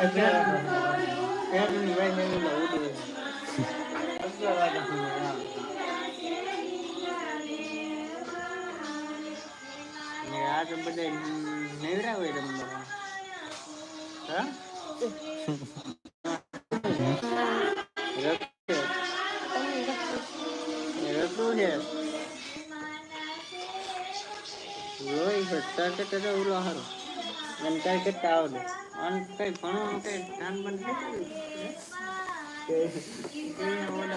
આ તો બધા નેવરા હોય રમવા હા રખું છે રોઈ સત્તર કે તો ઉલો હારો અને કઈ કરતા આવડે અને કઈ ભણવાનું કઈ ધ્યાન બંધ નથી કે મને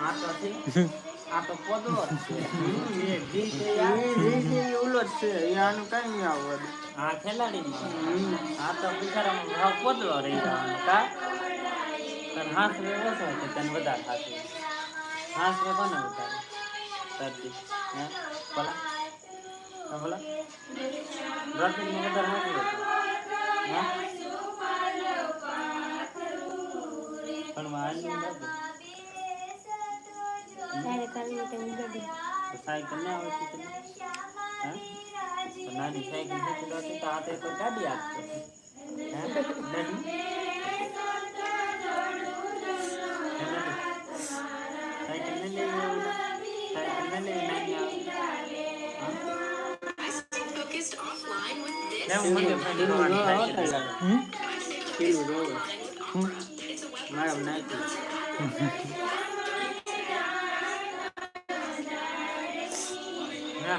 આ તો આ તો પોદો છે એ જી છે ઈ આનું નહીં આવડે હા ખેલાડી આ તો બિચારા ભાવ પોદલો રહી જવાનો કા તને હાથ ઓછો વધારે હાથ વે કોને વધારે તરતી હે? ભલા? હા ભલા? રફીક ને વધારે નથી હા? પણ વાંચી નથી. સાયકલ ના આવતી તને હા? નાની સાયકલ હતી તો હાથે તો ગાડી આપતો હે? કેવું મને ફરી પેલું જો સાયકલ આવતા લાગે. પેલું જો. મારા નાખ્યું ના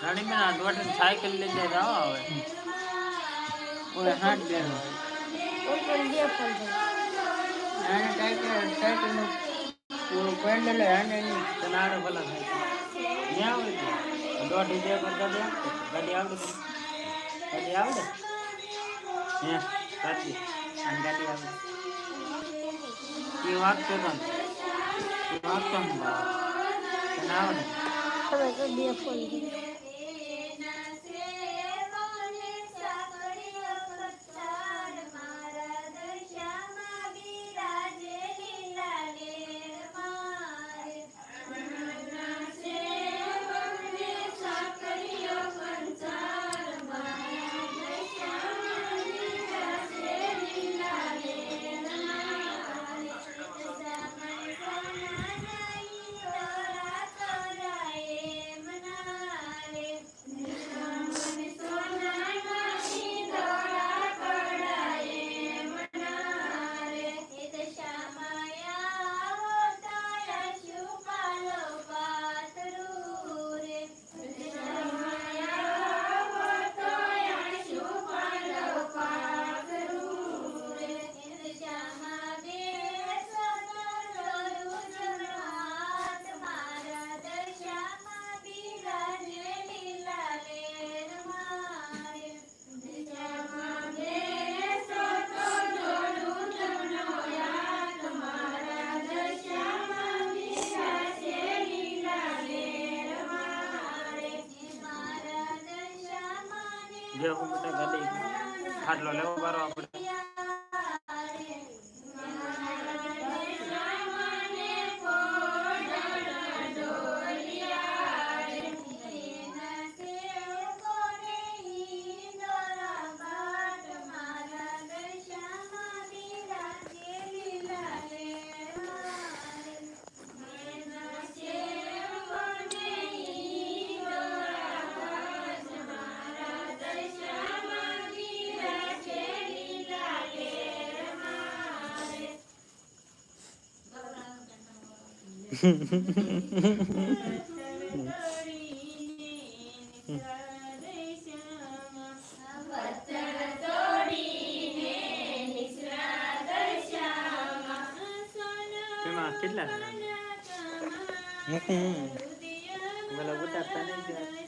બેન આ દોઢ સાયકલ લઈ જાય તો આવો ઓય હાથ બેનો ઉપર બે ફોન આને સાયકલ સાયકલનું ઓલું પેન્ડલ હે, આને નહીં. તને આડે ભલા થાય ક્યાં આવે દોઢ પર ગાડી આપતો ગાડી આવડે ગાડી આવડે? ગાડી ગાડી એ વાત તને. ને તને આવડે હવે તો બે ફોન કેટલા. મને ઉતારતા નહીં